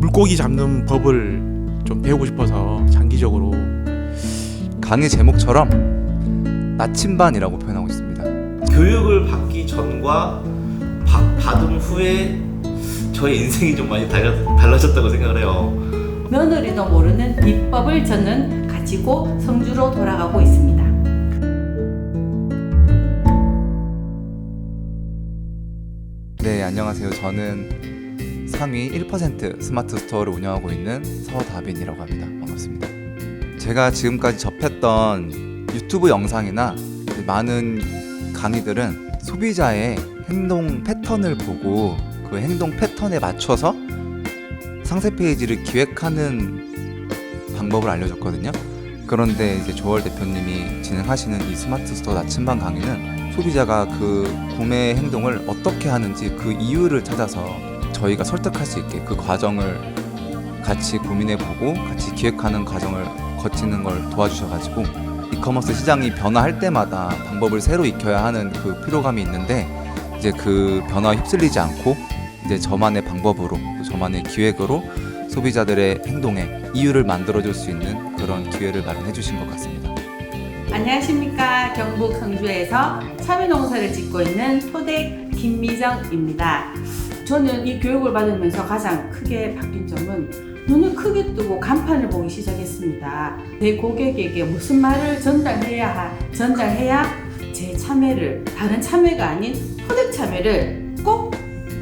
물고기 잡는 법을 좀 배우고 싶어서 장기적으로 강의 제목처럼 나침반이라고 표현하고 있습니다. 교육을 받기 전과 받, 받은 후에 저의 인생이 좀 많이 달라, 달라졌다고 생각을 해요. 며느리도 모르는 비법을 저는 가지고 성주로 돌아가고 있습니다. 네, 안녕하세요. 저는 상위 1% 스마트 스토어를 운영하고 있는 서다빈이라고 합니다. 반갑습니다. 제가 지금까지 접했던 유튜브 영상이나 많은 강의들은 소비자의 행동 패턴을 보고 그 행동 패턴에 맞춰서 상세 페이지를 기획하는 방법을 알려줬거든요. 그런데 이제 조월 대표님이 진행하시는 이 스마트 스토어 나침반 강의는 소비자가 그 구매 행동을 어떻게 하는지 그 이유를 찾아서 저희가 설득할 수 있게 그 과정을 같이 고민해 보고 같이 기획하는 과정을 거치는 걸 도와주셔가지고 이커머스 시장이 변화할 때마다 방법을 새로 익혀야 하는 그 피로감이 있는데 이제 그 변화에 휩쓸리지 않고 이제 저만의 방법으로 또 저만의 기획으로 소비자들의 행동에 이유를 만들어줄 수 있는 그런 기회를 마련해 주신 것 같습니다. 안녕하십니까. 경북 성주에서 참외 농사를 짓고 있는 소댁 김미정입니다. 저는 이 교육을 받으면서 가장 크게 바뀐 점은 눈을 크게 뜨고 간판을 보기 시작했습니다. 내 고객에게 무슨 말을 전달해야 하, 전달해야 제 참외를 다른 참외가 아닌 소댁 참외를 꼭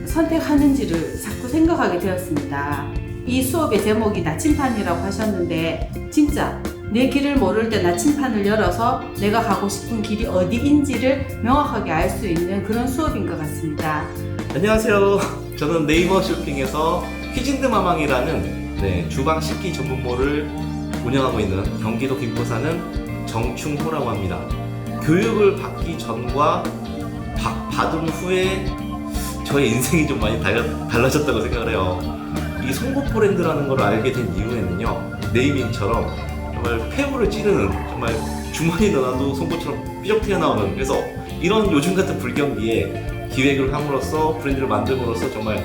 선택하는지를 자꾸 생각하게 되었습니다. 이 수업의 제목이 나침판이라고 하셨는데 진짜 내 길을 모를 때 나침판을 열어서 내가 가고 싶은 길이 어디인지를 명확하게 알 수 있는 그런 수업인 것 같습니다. 안녕하세요. 저는 네이버 쇼핑에서 퀴진드 마망이라는 네, 주방 식기 전문몰을 운영하고 있는 경기도 김포 사는 정충호라고 합니다. 교육을 받기 전과 받, 받은 후에 저의 인생이 좀 많이 달라, 달라졌다고 생각을 해요. 이 송곳 브랜드라는 걸 알게 된 이후에는요, 네이밍처럼 정말 폐부를 찌르는 정말 주머니 넣어놔도 송곳처럼 삐쩍 튀어나오는 그래서 이런 요즘 같은 불경기에 기획을 함으로써 브랜드를 만듦으로써 정말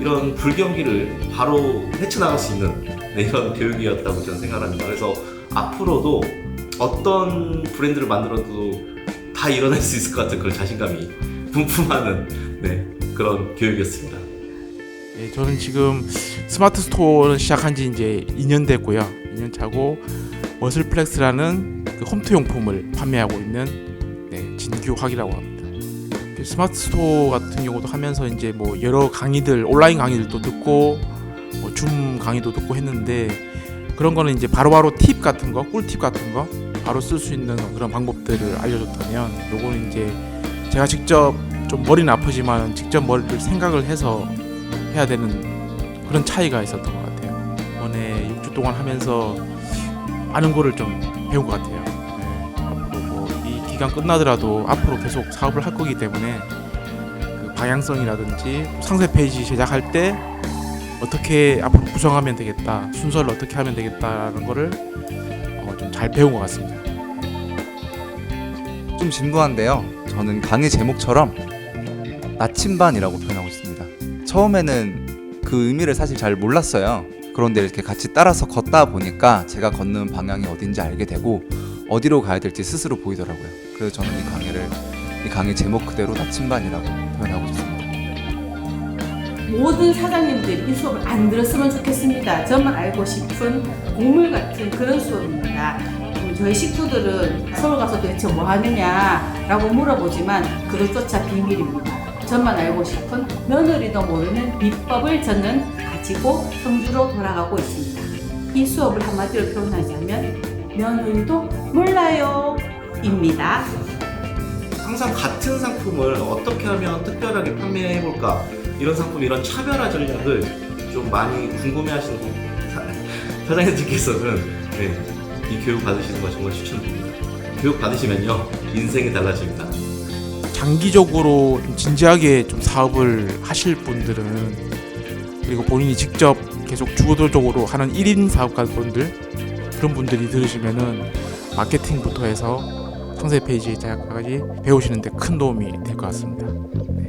이런 불경기를 바로 헤쳐나갈 수 있는 네, 이런 교육이었다고 저는 생각합니다. 그래서 앞으로도 어떤 브랜드를 만들어도 다 일어날 수 있을 것 같은 그런 자신감이 분품하는 네, 그런 교육이었습니다. 예, 저는 지금 스마트 스토어는 시작한 지 이제 2년 됐고요. 2년 차고 머슬플렉스라는 그 홈트 용품을 판매하고 있는 네, 진규학이라고 합니다. 그 스마트 스토어 같은 경우도 하면서 이제 뭐 여러 강의들 온라인 강의들도 듣고 뭐 줌 강의도 듣고 했는데 그런 거는 이제 바로 바로 팁 같은 거, 꿀팁 같은 거 바로 쓸 수 있는 그런 방법들을 알려줬다면 요거는 이제 제가 직접 좀 머리는 아프지만 직접 머리를 생각을 해서 해야 되는 그런 차이가 있었던 것 같아요. 이번에 6주 동안 하면서 많은 거를 좀 배운 것 같아요. 기간 끝나더라도 앞으로 계속 사업을 할 거기 때문에 그 방향성이라든지 상세 페이지 제작할 때 어떻게 앞으로 구성하면 되겠다, 순서를 어떻게 하면 되겠다라는 거를 어, 좀 잘 배운 것 같습니다. 좀 진부한데요. 저는 강의 제목처럼 나침반이라고 표현하고 있습니다. 처음에는 그 의미를 사실 잘 몰랐어요. 그런데 이렇게 같이 따라서 걷다 보니까 제가 걷는 방향이 어딘지 알게 되고 어디로 가야 될지 스스로 보이더라고요. 그래서 저는 이 강의를 이 강의 제목 그대로 나침반이라고 표현하고 싶습니다. 모든 사장님들이 이 수업을 안 들었으면 좋겠습니다. 저만 알고 싶은 보물 같은 그런 수업입니다. 음, 저희 식구들은 서울 가서 도대체 뭐 하느냐라고 물어보지만 그것조차 비밀입니다. 저만 알고 싶은 며느리도 모르는 비법을 저는 가지고 성주로 돌아가고 있습니다. 이 수업을 한마디로 표현하자면 며느리도 몰라요 입니다. 항상 같은 상품을 어떻게 하면 특별하게 판매해 볼까 이런 상품 이런 차별화 전략을 좀 많이 궁금해하시는 사- 사장님들께서는 네, 이 교육 받으시는 거 정말 추천드립니다. 교육 받으시면요 인생이 달라집니다. 장기적으로 좀 진지하게 좀 사업을 하실 분들은 그리고 본인이 직접 계속 주도적으로 하는 1인 사업가 분들 그런 분들이 들으시면은 마케팅부터 해서 상세 페이지 제작까지 배우시는데 큰 도움이 될 것 같습니다. 네.